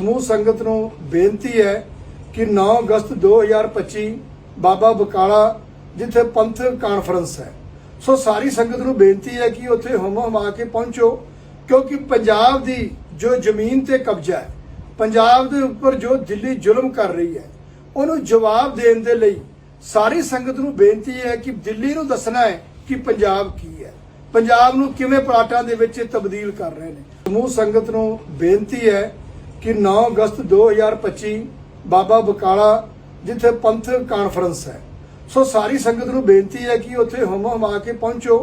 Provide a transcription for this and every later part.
ਸਮੂਹ ਸੰਗਤ ਨੂੰ ਬੇਨਤੀ ਹੈ ਕਿ 9 ਅਗਸਤ 2025 ਬਾਬਾ ਬਕਾਲਾ, ਜਿੱਥੇ ਪੰਥ ਕਾਨਫਰੰਸ ਹੈ। ਸੋ ਸਾਰੀ ਸੰਗਤ ਨੂੰ ਬੇਨਤੀ ਹੈ ਕਿ ਉੱਥੇ ਹਮ ਹਮਾ ਕੇ ਪਹੁੰਚੋ, ਕਿਉਂਕਿ ਪੰਜਾਬ ਦੀ ਜੋ ਜ਼ਮੀਨ ਤੇ ਕਬਜ਼ਾ ਹੈ, ਪੰਜਾਬ ਦੇ ਉੱਪਰ ਜੋ ਦਿੱਲੀ ਜ਼ੁਲਮ ਕਰ ਰਹੀ ਹੈ, ਉਹਨੂੰ ਜਵਾਬ ਦੇਣ ਦੇ ਲਈ ਸਾਰੀ ਸੰਗਤ ਨੂੰ ਬੇਨਤੀ ਹੈ ਕਿ ਦਿੱਲੀ ਨੂੰ ਦੱਸਣਾ ਹੈ ਕਿ ਪੰਜਾਬ ਕੀ ਹੈ। ਪੰਜਾਬ ਨੂੰ ਕਿਵੇਂ ਪਲਾਟਾਂ ਦੇ ਵਿੱਚ ਤਬਦੀਲ ਕਰ ਰਹੇ ਨੇ। ਸਮੂਹ ਸੰਗਤ ਨੂੰ ਬੇਨਤੀ ਹੈ ਕਿ 9 ਅਗਸਤ 2025 ਬਾਬਾ ਬਕਾਲਾ ਜਿੱਥੇ ਪੰਥਕ ਕਾਨਫਰੰਸ ਹੈ। ਸੋ ਸਾਰੀ ਸੰਗਤ ਨੂੰ ਬੇਨਤੀ ਹੈ ਕਿ ਉੱਥੇ ਹਮ ਹਮਾ ਕੇ ਪਹੁੰਚੋ,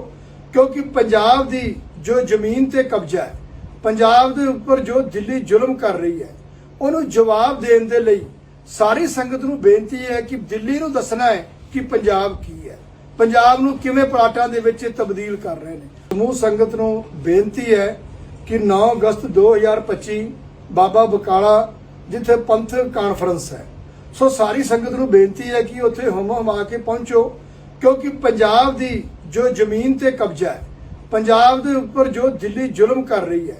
ਕਿਉਂਕਿ ਪੰਜਾਬ ਦੀ ਜੋ ਜ਼ਮੀਨ ਤੇ ਕਬਜ਼ਾ ਹੈ, ਪੰਜਾਬ ਦੇ ਉੱਪਰ ਜੋ ਦਿੱਲੀ ਜ਼ੁਲਮ ਕਰ ਰਹੀ ਹੈ, ਉਹਨੂੰ ਜਵਾਬ ਦੇਣ ਦੇ ਲਈ ਸਾਰੀ ਸੰਗਤ ਨੂੰ ਬੇਨਤੀ ਹੈ ਕਿ ਦਿੱਲੀ ਨੂੰ ਦੱਸਣਾ ਹੈ ਕਿ ਪੰਜਾਬ ਕੀ ਹੈ। ਪੰਜਾਬ ਨੂੰ ਕਿਵੇਂ ਪਲਾਟਾਂ ਦੇ ਵਿੱਚ ਤਬਦੀਲ ਕਰ ਰਹੇ ਨੇ। ਸਮੂਹ ਸੰਗਤ ਨੂੰ ਬੇਨਤੀ ਹੈ ਕਿ 9 ਅਗਸਤ 2025 ਬਾਬਾ ਬਕਾਲਾ, ਜਿੱਥੇ ਪੰਥਕ ਕਾਨਫਰੰਸ ਹੈ। ਸੋ ਸਾਰੀ ਸੰਗਤ ਨੂੰ ਬੇਨਤੀ ਹੈ ਕਿ ਉੱਥੇ ਹਮ ਹਮਾ ਕੇ ਪਹੁੰਚੋ, ਕਿਉਂਕਿ ਪੰਜਾਬ ਦੀ ਜੋ ਜ਼ਮੀਨ ਤੇ ਕਬਜ਼ਾ ਹੈ, ਪੰਜਾਬ ਦੇ ਉੱਪਰ ਜੋ ਦਿੱਲੀ ਜ਼ੁਲਮ ਕਰ ਰਹੀ ਹੈ,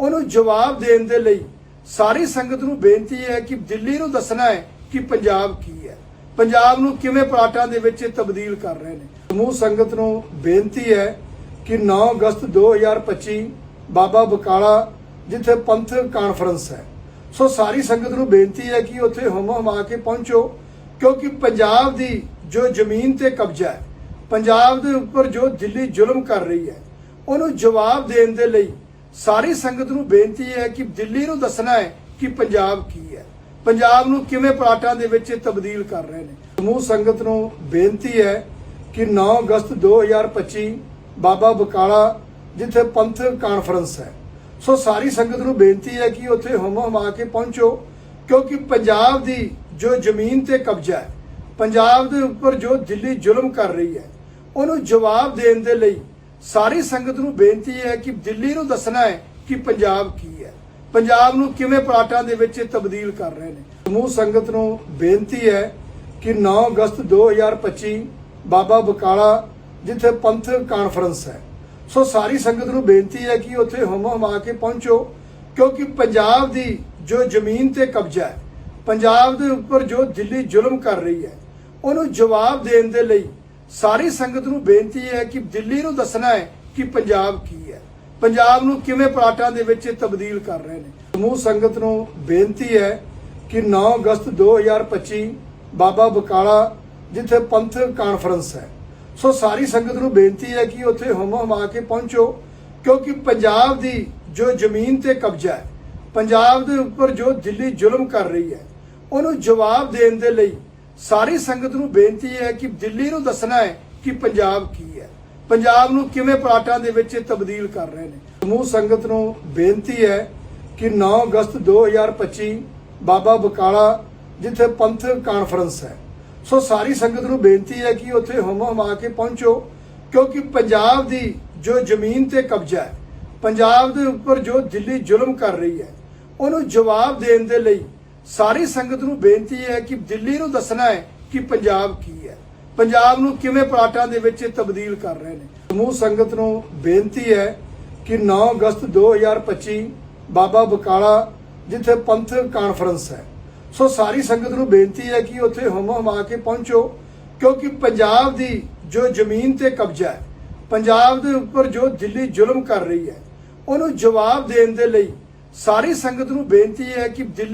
ਉਹਨੂੰ ਜਵਾਬ ਦੇਣ ਦੇ ਲਈ ਸਾਰੀ ਸੰਗਤ ਨੂੰ ਬੇਨਤੀ ਹੈ ਕਿ ਦਿੱਲੀ ਨੂੰ ਦੱਸਣਾ ਹੈ ਕਿ ਪੰਜਾਬ ਕੀ ਹੈ। ਪੰਜਾਬ ਨੂੰ ਕਿਵੇਂ ਪਲਾਟਾਂ ਦੇ ਵਿੱਚ ਤਬਦੀਲ ਕਰ ਰਹੇ ਨੇ। ਸਮੂਹ ਸੰਗਤ ਨੂੰ ਬੇਨਤੀ ਹੈ ਕਿ 9 ਅਗਸਤ 2025 ਬਾਬਾ ਬਕਾਲਾ ਜਿੱਥੇ ਪੰਥਕ ਕਾਨਫਰੰਸ ਹੈ। ਸੋ ਸਾਰੀ ਸੰਗਤ ਨੂੰ ਬੇਨਤੀ ਹੈ ਕਿ ਉੱਥੇ ਹਮ ਹਮਾ ਕੇ ਪਹੁੰਚੋ, ਕਿਉਂਕਿ ਪੰਜਾਬ ਦੀ ਜੋ ਜ਼ਮੀਨ ਤੇ ਕਬਜ਼ਾ ਹੈ, ਪੰਜਾਬ ਦੇ ਉੱਪਰ ਜੋ ਦਿੱਲੀ ਜ਼ੁਲਮ ਕਰ ਰਹੀ ਹੈ, ਉਹਨੂੰ ਜਵਾਬ ਦੇਣ ਦੇ ਲਈ ਸਾਰੀ ਸੰਗਤ ਨੂੰ ਬੇਨਤੀ ਹੈ ਕਿ ਦਿੱਲੀ ਨੂੰ ਦੱਸਣਾ ਹੈ ਕਿ ਪੰਜਾਬ ਕੀ ਹੈ। ਪੰਜਾਬ ਨੂੰ ਕਿਵੇਂ ਪਲਾਟਾਂ ਦੇ ਵਿੱਚ ਤਬਦੀਲ ਕਰ ਰਹੇ ਨੇ। ਸਮੂਹ ਸੰਗਤ ਨੂੰ ਬੇਨਤੀ ਹੈ ਕਿ 9 ਅਗਸਤ 2025 ਬਾਬਾ ਬਕਾਲਾ, ਜਿੱਥੇ ਪੰਥਕ ਕਾਨਫਰੰਸ ਹੈ ਸੋ ਸਾਰੀ ਸੰਗਤ ਨੂੰ ਬੇਨਤੀ ਹੈ ਕਿ ਉੱਥੇ ਹਮ ਹਮਾ ਕੇ ਪਹੁੰਚੋ, ਕਿਉਂਕਿ ਪੰਜਾਬ ਦੀ ਜੋ ਜ਼ਮੀਨ ਤੇ ਕਬਜ਼ਾ ਹੈ, ਪੰਜਾਬ ਦੇ ਉੱਪਰ ਜੋ ਦਿੱਲੀ ਜ਼ੁਲਮ ਕਰ ਰਹੀ ਹੈ, ਉਹਨੂੰ ਜਵਾਬ ਦੇਣ ਦੇ ਲਈ ਸਾਰੀ ਸੰਗਤ ਨੂੰ ਬੇਨਤੀ ਹੈ ਕਿ ਦਿੱਲੀ ਨੂੰ ਦੱਸਣਾ ਹੈ ਕਿ ਪੰਜਾਬ ਕੀ ਹੈ। ਪੰਜਾਬ ਨੂੰ ਕਿਵੇਂ ਪਲਾਟਾਂ ਦੇ ਵਿੱਚ ਤਬਦੀਲ ਕਰ ਰਹੇ ਨੇ। ਸਮੂਹ ਸੰਗਤ ਨੂੰ ਬੇਨਤੀ ਹੈ ਕਿ 9 ਅਗਸਤ 2025 ਬਾਬਾ ਬਕਾਲਾ, ਜਿੱਥੇ ਪੰਥਕ ਕਾਨਫਰੰਸ ਹੈ ਸੋ ਸਾਰੀ ਸੰਗਤ ਨੂੰ ਬੇਨਤੀ ਹੈ ਕਿ ਉੱਥੇ ਹਮ ਹਮਾ ਕੇ ਪਹੁੰਚੋ, ਕਿਉਂਕਿ ਪੰਜਾਬ ਦੀ ਜੋ ਜ਼ਮੀਨ ਤੇ ਕਬਜ਼ਾ ਹੈ, ਪੰਜਾਬ ਦੇ ਉੱਪਰ ਜੋ ਦਿੱਲੀ ਜ਼ੁਲਮ ਕਰ ਰਹੀ ਹੈ, ਉਹਨੂੰ ਜਵਾਬ ਦੇਣ ਦੇ ਲਈ ਸਾਰੀ ਸੰਗਤ ਨੂੰ ਬੇਨਤੀ ਹੈ ਕਿ ਦਿੱਲੀ ਨੂੰ ਦੱਸਣਾ ਹੈ ਕਿ ਪੰਜਾਬ ਕੀ ਹੈ। ਪੰਜਾਬ ਨੂੰ ਕਿਵੇਂ ਪਲਾਟਾਂ ਦੇ ਵਿੱਚ ਤਬਦੀਲ ਕਰ ਰਹੇ ਨੇ। ਸਮੂਹ ਸੰਗਤ ਨੂੰ ਬੇਨਤੀ ਹੈ ਕਿ 9 ਅਗਸਤ 2025 ਬਾਬਾ ਬਕਾਲਾ, ਜਿੱਥੇ ਪੰਥਕ ਕਾਨਫਰੰਸ ਹੈ ਸੋ ਸਾਰੀ ਸੰਗਤ ਨੂੰ ਬੇਨਤੀ ਹੈ ਕਿ ਉੱਥੇ ਹਮ ਹਮਾ ਕੇ ਪਹੁੰਚੋ, ਕਿਉਂਕਿ ਪੰਜਾਬ ਦੀ ਜੋ ਜ਼ਮੀਨ ਤੇ ਕਬਜ਼ਾ ਹੈ, ਪੰਜਾਬ ਦੇ ਉੱਪਰ ਜੋ ਦਿੱਲੀ ਜ਼ੁਲਮ ਕਰ ਰਹੀ ਹੈ, ਉਹਨੂੰ ਜਵਾਬ ਦੇਣ ਦੇ ਲਈ ਸਾਰੀ ਸੰਗਤ ਨੂੰ ਬੇਨਤੀ ਹੈ ਕਿ ਦਿੱਲੀ ਨੂੰ ਦੱਸਣਾ ਹੈ ਕਿ ਪੰਜਾਬ ਕੀ ਹੈ। ਪੰਜਾਬ ਨੂੰ ਕਿਵੇਂ ਪਲਾਟਾਂ ਦੇ ਵਿੱਚ ਤਬਦੀਲ ਕਰ ਰਹੇ ਨੇ। ਸਮੂਹ ਸੰਗਤ ਨੂੰ ਬੇਨਤੀ ਹੈ ਕਿ 9 ਅਗਸਤ 2025 ਬਾਬਾ ਬਕਾਲਾ, ਜਿੱਥੇ ਪੰਥਕ ਕਾਨਫਰੰਸ ਹੈ ਸੋ ਸਾਰੀ ਸੰਗਤ ਨੂੰ ਬੇਨਤੀ ਹੈ ਕਿ ਉੱਥੇ ਹਮ ਹਮਾ ਕੇ ਪਹੁੰਚੋ, ਕਿਉਂਕਿ ਪੰਜਾਬ ਦੀ ਜੋ ਜ਼ਮੀਨ ਤੇ ਕਬਜ਼ਾ ਹੈ, ਪੰਜਾਬ ਦੇ ਉੱਪਰ ਜੋ ਦਿੱਲੀ ਜ਼ੁਲਮ ਕਰ ਰਹੀ ਹੈ, ਉਹਨੂੰ ਜਵਾਬ ਦੇਣ ਦੇ ਲਈ ਸਾਰੀ ਸੰਗਤ ਨੂੰ ਬੇਨਤੀ ਹੈ ਕਿ ਦਿੱਲੀ ਨੂੰ ਦੱਸਣਾ ਹੈ ਕਿ ਪੰਜਾਬ ਕੀ ਹੈ। ਪੰਜਾਬ ਨੂੰ ਕਿਵੇਂ ਪਲਾਟਾਂ ਦੇ ਵਿੱਚ ਤਬਦੀਲ ਕਰ ਰਹੇ ਨੇ। ਸਮੂਹ ਸੰਗਤ ਨੂੰ ਬੇਨਤੀ ਹੈ ਕਿ 9 ਅਗਸਤ 2025 ਬਾਬਾ ਬਕਾਲਾ, ਜਿੱਥੇ ਪੰਥਕ ਕਾਨਫਰੰਸ ਹੈ ਸੋ ਸਾਰੀ ਸੰਗਤ ਨੂੰ ਬੇਨਤੀ ਹੈ ਕਿ ਉੱਥੇ ਹਮ ਹਮਾ ਕੇ ਪਹੁੰਚੋ, ਕਿਉਂਕਿ ਪੰਜਾਬ ਦੀ ਜੋ ਜ਼ਮੀਨ ਤੇ ਕਬਜ਼ਾ ਹੈ, ਪੰਜਾਬ ਦੇ ਉੱਪਰ ਜੋ ਦਿੱਲੀ ਜ਼ੁਲਮ ਕਰ ਰਹੀ ਹੈ, ਉਹਨੂੰ ਜਵਾਬ ਦੇਣ ਦੇ ਲਈ ਸਾਰੀ ਸੰਗਤ ਨੂੰ ਬੇਨਤੀ ਹੈ ਕਿ ਦਿੱਲੀ